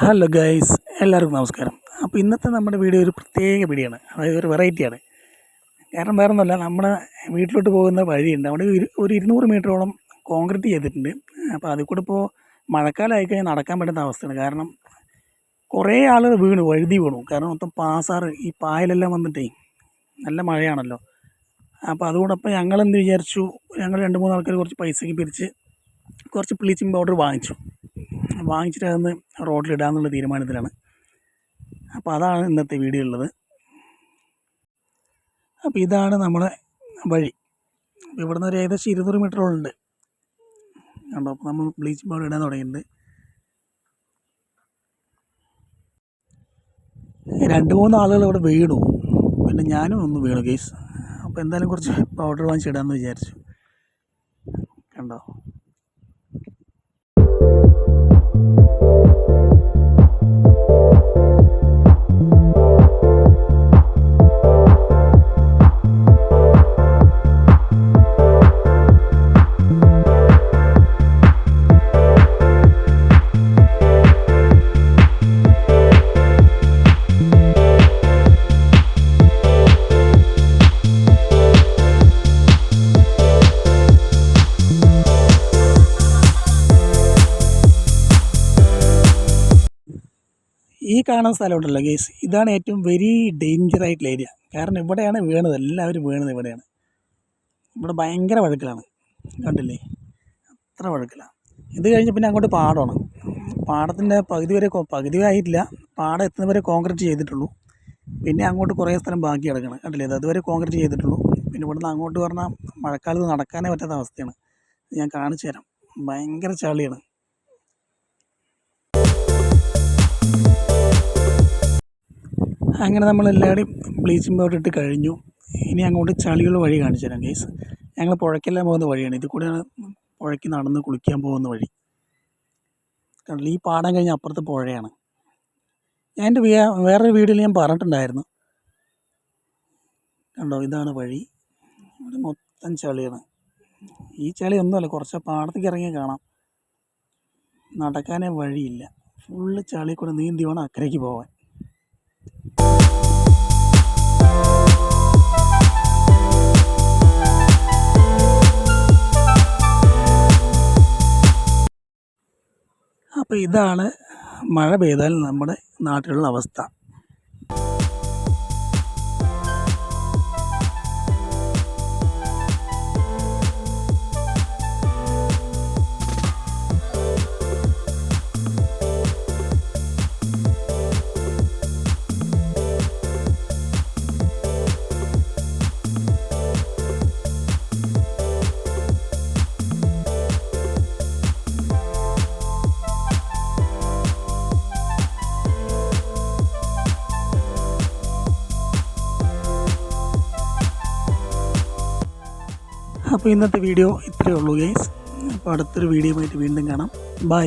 Hello guys എല്ലാവർക്കും നമസ്കാരം. അപ്പോൾ ഇന്നത്തെ നമ്മുടെ വീഡിയോ ഒരു പ്രത്യേക വീഡിയോയാണ് അതായത് ഒരു വെറൈറ്റിയാണ് കാരണം വേറെ ഒന്നുമല്ല നമ്മുടെ വീട്ടിലോട്ട് പോകുന്ന വഴിയുണ്ട്. അവിടെ ഒരു ഇരുന്നൂറ് മീറ്ററോളം കോൺക്രീറ്റ് ചെയ്തിട്ടുണ്ട്. അപ്പോൾ അതിൽ കൂടെ ഇപ്പോൾ മഴക്കാലമായി കഴിഞ്ഞാൽ നടക്കാൻ പറ്റുന്ന അവസ്ഥയാണ്. കാരണം കുറേ ആളുകൾ വീണു വഴുതി വീണു. കാരണം മൊത്തം പാസാറ് ഈ പായലെല്ലാം വന്നിട്ടേ നല്ല മഴയാണല്ലോ. അപ്പോൾ അതുകൊണ്ടപ്പോൾ ഞങ്ങൾ എന്ത് വിചാരിച്ചു ഞങ്ങൾ രണ്ട് മൂന്ന് ആൾക്കാർ കുറച്ച് പൈസയ്ക്ക് പിരിച്ച് കുറച്ച് ബ്ലീച്ചിങ് പൗഡർ വാങ്ങിച്ചു. വാങ്ങിച്ചിട്ട് അതൊന്ന് റോഡിലിടാമെന്നുള്ള തീരുമാനത്തിലാണ്. അപ്പോൾ അതാണ് ഇന്നത്തെ വീഡിയോ ഉള്ളത്. അപ്പോൾ ഇതാണ് നമ്മുടെ വഴി. അപ്പോൾ നിന്ന് ഒരു ഏകദേശം ഇരുന്നൂറ് മീറ്ററോളം ഉണ്ട് കണ്ടോ? അപ്പോൾ നമ്മൾ ബ്ലീച്ചിങ് പൗഡർ ഇടാൻ തുടങ്ങിയിട്ടുണ്ട്. രണ്ട് മൂന്ന് ആളുകൾ ഇവിടെ വീണു. പിന്നെ ഞാനും ഒന്ന് വീണു കേസ് അപ്പോൾ എന്തായാലും കുറച്ച് പൗഡർ വാങ്ങിച്ചിടാമെന്ന് വിചാരിച്ചു. ഈ കാണുന്ന സ്ഥലമുണ്ടല്ലോ ഗേസ് ഇതാണ് ഏറ്റവും വെരി ഡേഞ്ചർ ആയിട്ടുള്ള ഏരിയ കാരണം ഇവിടെയാണ് വീണത്. എല്ലാവരും വീണത് ഇവിടെയാണ്. ഇവിടെ ഭയങ്കര വഴുക്കലാണ്. കണ്ടില്ലേ? അത്ര വഴുക്കലാണ്. ഇത് കഴിഞ്ഞ് പിന്നെ അങ്ങോട്ട് പാടമാണ്. പാടത്തിന്റെ പകുതി വരെ പകുതി ആയിട്ടില്ല. പാടം എത്തുന്നവരെ കോൺക്രീറ്റ് ചെയ്തിട്ടുള്ളൂ. പിന്നെ അങ്ങോട്ട് കുറേ സ്ഥലം ബാക്കി കിടക്കണം. കണ്ടില്ലേ? അതുവരെ കോൺക്രീറ്റ് ചെയ്തിട്ടുള്ളൂ. പിന്നെ ഇവിടുന്ന് അങ്ങോട്ട് പറഞ്ഞാൽ മഴക്കാലത്ത് നടക്കാനേ പറ്റാത്ത അവസ്ഥയാണ്. ഞാൻ കാണിച്ചു തരാം ഭയങ്കര ചളിയാണ്. അങ്ങനെ നമ്മൾ എല്ലാവരുടെയും ബ്ലീച്ചിങ് പൗഡർ ഇട്ട് കഴിഞ്ഞു. ഇനി അങ്ങോട്ട് ചളിയുള്ള വഴി കാണിച്ചു തരാം കേസ് ഞങ്ങൾ പുഴയ്ക്കെല്ലാം പോകുന്ന വഴിയാണ്. ഇതിൽ കൂടെയാണ് പുഴയ്ക്ക് നടന്ന് കുളിക്കാൻ പോകുന്ന വഴി. കണ്ടില്ല? ഈ പാടം കഴിഞ്ഞ അപ്പുറത്ത് പുഴയാണ്. ഞാൻ എന്റെ വേറൊരു വീഡിയോയിൽ ഞാൻ പറഞ്ഞിട്ടുണ്ടായിരുന്നു. കണ്ടോ? ഇതാണ് വഴി. ഇവിടെ മൊത്തം ചളിയാണ്. ഈ ചളി ഒന്നുമല്ല കുറച്ച് പാടത്തേക്ക് ഇറങ്ങി കാണാം. നടക്കാനേ വഴിയില്ല. ഫുള്ള് ചളി കൂടെ നീന്തി വേണം അക്കരയ്ക്ക് പോകാൻ അപ്പോൾ ഇതാണ് മഴ പെയ്താൽ നമ്മുടെ നാട്ടിലുള്ള അവസ്ഥ. അപ്പോൾ ഇന്നത്തെ വീഡിയോ ഇത്രയേ ഉള്ളൂ ഗൈസ് അപ്പോൾ അടുത്തൊരു വീഡിയോ ആയിട്ട് വീണ്ടും കാണാം. ബൈ